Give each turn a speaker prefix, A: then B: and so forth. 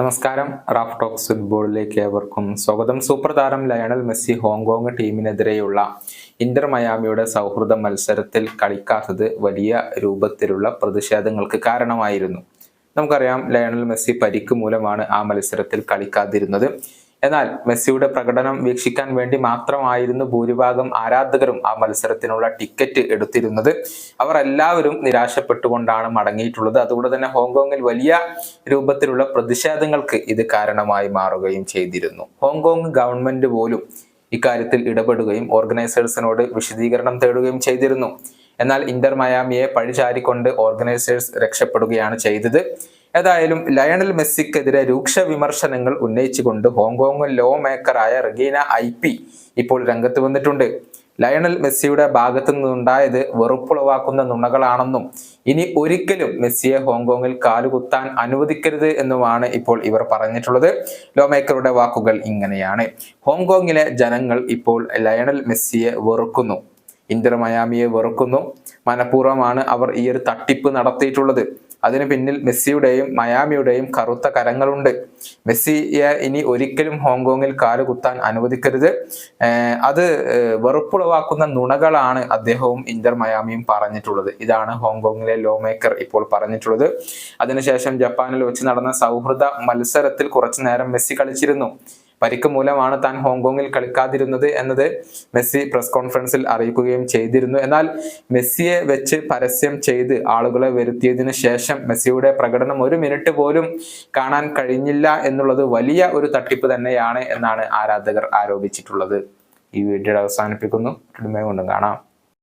A: നമസ്കാരം. Raf talks ഫുട്ബോളിലേക്ക് ഏവർക്കും സ്വാഗതം. സൂപ്പർ താരം ലയണൽ മെസ്സി ഹോങ്കോങ് ടീമിനെതിരെയുള്ള ഇന്റർ മയാമിയുടെ സൗഹൃദ മത്സരത്തിൽ കളിക്കാത്തത് വലിയ രൂപത്തിലുള്ള പ്രതിഷേധങ്ങൾക്ക് കാരണമായിരുന്നു. നമുക്കറിയാം ലയണൽ മെസ്സി പരിക്ക് മൂലമാണ് ആ മത്സരത്തിൽ കളിക്കാതിരുന്നത്. എന്നാൽ മെസ്സിയുടെ പ്രകടനം വീക്ഷിക്കാൻ വേണ്ടി മാത്രമായിരുന്നു ഭൂരിഭാഗം ആരാധകരും ആ മത്സരത്തിനുള്ള ടിക്കറ്റ് എടുത്തിരുന്നത്. അവർ എല്ലാവരും നിരാശപ്പെട്ടുകൊണ്ടാണ് മടങ്ങിയിട്ടുള്ളത്. അതുകൊണ്ട് തന്നെ ഹോങ്കോങ്ങിൽ വലിയ രൂപത്തിലുള്ള പ്രതിഷേധങ്ങൾക്ക് ഇത് കാരണമായി മാറുകയും ചെയ്തിരുന്നു. ഹോങ്കോങ് ഗവൺമെന്റ് പോലും ഇക്കാര്യത്തിൽ ഇടപെടുകയും ഓർഗനൈസേഴ്സിനോട് വിശദീകരണം തേടുകയും ചെയ്തിരുന്നു. എന്നാൽ ഇന്റർ മയാമിയെ പഴിചാരിക്കൊണ്ട് ഓർഗനൈസേഴ്സ് രക്ഷപ്പെടുകയാണ് ചെയ്തത്. ഏതായാലും ലയണൽ മെസ്സിക്കെതിരെ രൂക്ഷ വിമർശനങ്ങൾ ഉന്നയിച്ചുകൊണ്ട് ഹോങ്കോങ് ലോ മേക്കറായ റഗീന ഐ പി ഇപ്പോൾ രംഗത്ത് വന്നിട്ടുണ്ട്. ലയണൽ മെസ്സിയുടെ ഭാഗത്തു നിന്നുണ്ടായത് വെറുപ്പുളവാക്കുന്ന നുണകളാണെന്നും ഇനി ഒരിക്കലും മെസ്സിയെ ഹോങ്കോങ്ങിൽ കാലുകുത്താൻ അനുവദിക്കരുത് എന്നുമാണ് ഇപ്പോൾ ഇവർ പറഞ്ഞിട്ടുള്ളത്. ലോ മേക്കറുടെ വാക്കുകൾ ഇങ്ങനെയാണ്. ഹോങ്കോങ്ങിലെ ജനങ്ങൾ ഇപ്പോൾ ലയണൽ മെസ്സിയെ വെറുക്കുന്നു. ഇന്റർ മയാമിയെ വെറുക്കുന്നു. മനഃപൂർവമാണ് അവർ ഈ ഒരു തട്ടിപ്പ് നടത്തിയിട്ടുള്ളത്. അതിന് പിന്നിൽ മെസ്സിയുടെയും മയാമിയുടെയും കറുത്ത കരങ്ങളുണ്ട്. മെസ്സിയെ ഇനി ഒരിക്കലും ഹോങ്കോങ്ങിൽ കാൽ കുത്താൻ അനുവദിക്കരുത്. അത് വെറുപ്പുളവാക്കുന്ന നുണകളാണ് അദ്ദേഹവും ഇന്റർ മയാമിയും പറഞ്ഞിട്ടുള്ളത്. ഇതാണ് ഹോങ്കോങ്ങിലെ ലോ മേക്കർ ഇപ്പോൾ പറഞ്ഞിട്ടുള്ളത്. അതിനുശേഷം ജപ്പാനിൽ വെച്ച് നടന്ന സൗഹൃദ മത്സരത്തിൽ കുറച്ചു നേരം മെസ്സി കളിച്ചിരുന്നു. പരിക്ക് മൂലമാണ് താൻ ഹോങ്കോങ്ങിൽ കളിക്കാതിരുന്നത് എന്നത് മെസ്സി പ്രസ് കോൺഫറൻസിൽ അറിയിക്കുകയും ചെയ്തിരുന്നു. എന്നാൽ മെസ്സിയെ വെച്ച് പരസ്യം ചെയ്ത് ആളുകളെ വരുത്തിയതിനു ശേഷം മെസ്സിയുടെ പ്രകടനം ഒരു മിനിറ്റ് പോലും കാണാൻ കഴിഞ്ഞില്ല എന്നുള്ളത് വലിയ ഒരു തട്ടിപ്പ് തന്നെയാണ് എന്നാണ് ആരാധകർ ആരോപിച്ചിട്ടുള്ളത്. ഈ വീഡിയോ അവസാനിപ്പിക്കുന്നു. കൊണ്ടും കാണാം.